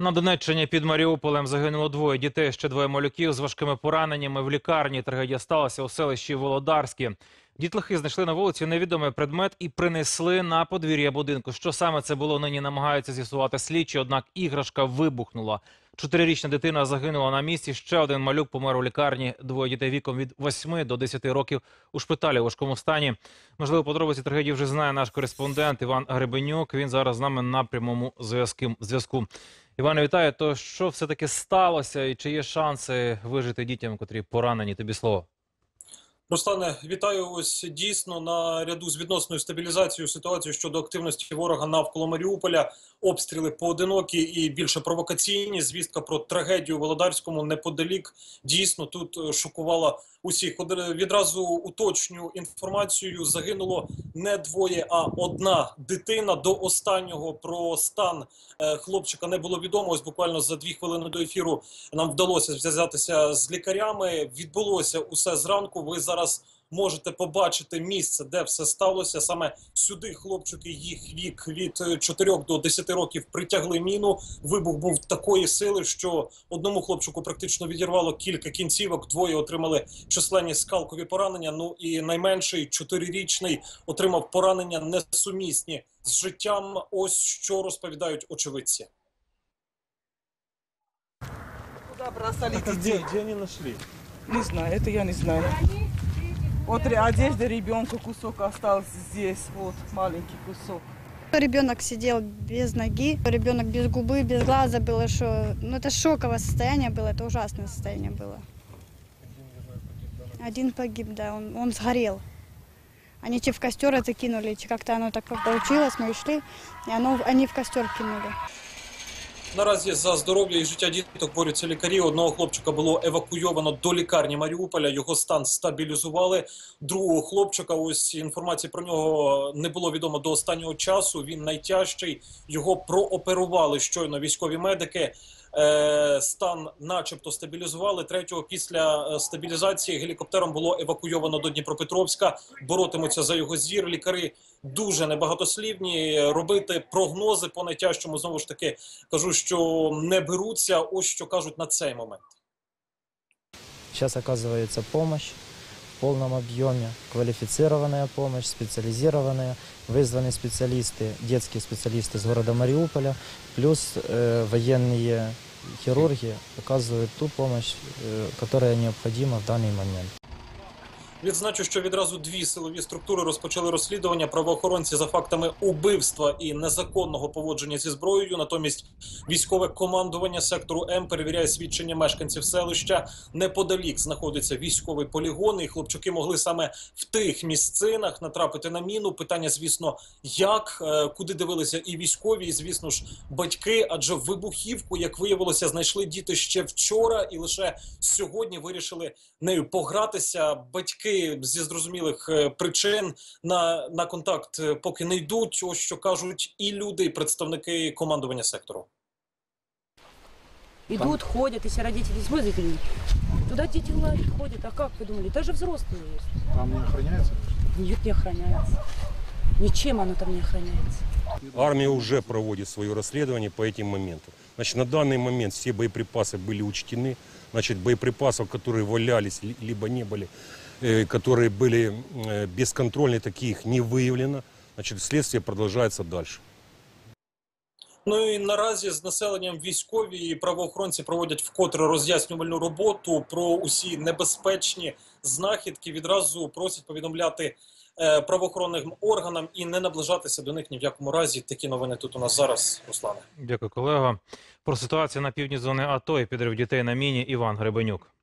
На Донеччині під Маріуполем загинуло двоє дітей, ще двоє малюків з важкими пораненнями. В лікарні трагедія сталася у селищі Володарське. Дітлахи знайшли на вулиці невідомий предмет і принесли на подвір'я будинку. Що саме це було, нині намагаються з'ясувати слідчі, однак іграшка вибухнула. Чотирирічна дитина загинула на місці. Ще один малюк помер у лікарні. Двоє дітей віком від 8 до 10 років у шпиталі у важкому стані. Можливо, подробиці трагедії вже знає наш кореспондент Іван Гребенюк. Він зараз з нами на прямому зв'язку-. Іване, вітаю. То що все таки сталося, і чи є шанси вижити дітям, котрі поранені? Тобі слово. Руслане, вітаю. Ось дійсно на ряду з відносною стабілізацією ситуації щодо активності ворога навколо Маріуполя. Обстріли поодинокі і більше провокаційні. Звістка про трагедію у Володарському неподалік дійсно тут е, шокувала усіх. Од- Відразу уточню інформацію. Загинуло не двоє, а одна дитина. До останнього про стан е, хлопчика не було відомо. Ось буквально за дві хвилини до ефіру нам вдалося зв'язатися з лікарями. Відбулося усе зранку. Ви зараз можете побачити місце, де все сталося. Саме сюди хлопчики їх вік від е, 4 до 10 років притягли міну. Вибух був такої сили, що одному хлопчику практично відірвало кілька кінцівок. Двоє отримали численні скалкові поранення. Ну і найменший чотирирічний отримав поранення несумісні з життям. Ось що розповідають очевидці. Куда бросали детей? где, где они нашли? Не знаю, это я не знаю. Вот ре- одежда ребенка кусок остался здесь, вот маленький кусок. Ребенок сидел без ноги, ребенок без губы, без глаза было, что... Ну, это шоковое состояние было, это ужасное состояние было. Один погиб, да, он, он сгорел. Они че в костер это кинули, че как-то оно так получилось, мы шли, и оно, они в костер кинули. Наразі за здоров'я і життя діток борються лікарі. Одного хлопчика було евакуйовано до лікарні Маріуполя. Його стан стабілізували. Другого хлопчика, ось інформації про нього не було відомо до останнього часу. Він найтяжчий. Його прооперували щойно військові медики. Е, стан, начебто, стабілізували. Третього після е, стабілізації гелікоптером було евакуйовано до Дніпропетровська. Боротимуться за його зір. Лікари дуже небагатослівні. Робити прогнози по найтяжчому знову ж таки кажу, що не беруться. Ось що кажуть на цей момент. Сейчас оказывается помощь в полном объеме, квалифицированная помощь, специализированная. Вызваны специалисты, детские специалисты из города Мариуполя, плюс э, военные хирурги оказывают ту помощь, э, которая необходима в данный момент. Відзначу, що відразу дві силові структури розпочали розслідування правоохоронці за фактами убивства і незаконного поводження зі зброєю. Натомість військове командування сектору М перевіряє свідчення мешканців селища. Неподалік знаходиться військовий полігон, і хлопчики могли саме в тих місцинах натрапити на міну. Питання, звісно, як е, куди дивилися і військові, і звісно ж батьки. Адже вибухівку, як виявилося, знайшли діти ще вчора, і лише сьогодні вирішили нею погратися. Батьки зі зрозумілих е, причин на, на контакт е, поки не йдуть. Ось що кажуть і люди, і представники командування сектору. Идут, ходят, если родители смотрите, туда дети лают, ходят. А как вы думали? Даже взрослые есть. Там не охраняется? Нет, не охраняется. Ничем оно там не охраняется. Армия уже проводит свое расследование по этим моментам. Значит, на данный момент все боеприпасы были учтены. Значит, боеприпасов, которые валялись, ли- либо не были, э, которые были э, бесконтрольны, таких не выявлено. Значит, следствие продолжается дальше. Ну і наразі з населенням військові і правоохоронці проводять вкотре роз'яснювальну роботу про усі небезпечні знахідки. Відразу просять повідомляти е, правоохоронним органам і не наближатися до них ні в якому разі. Такі новини тут у нас зараз, Руслане. Дякую, колего. Про ситуацію на півдні зони АТО і підрив дітей на міні Іван Гребенюк.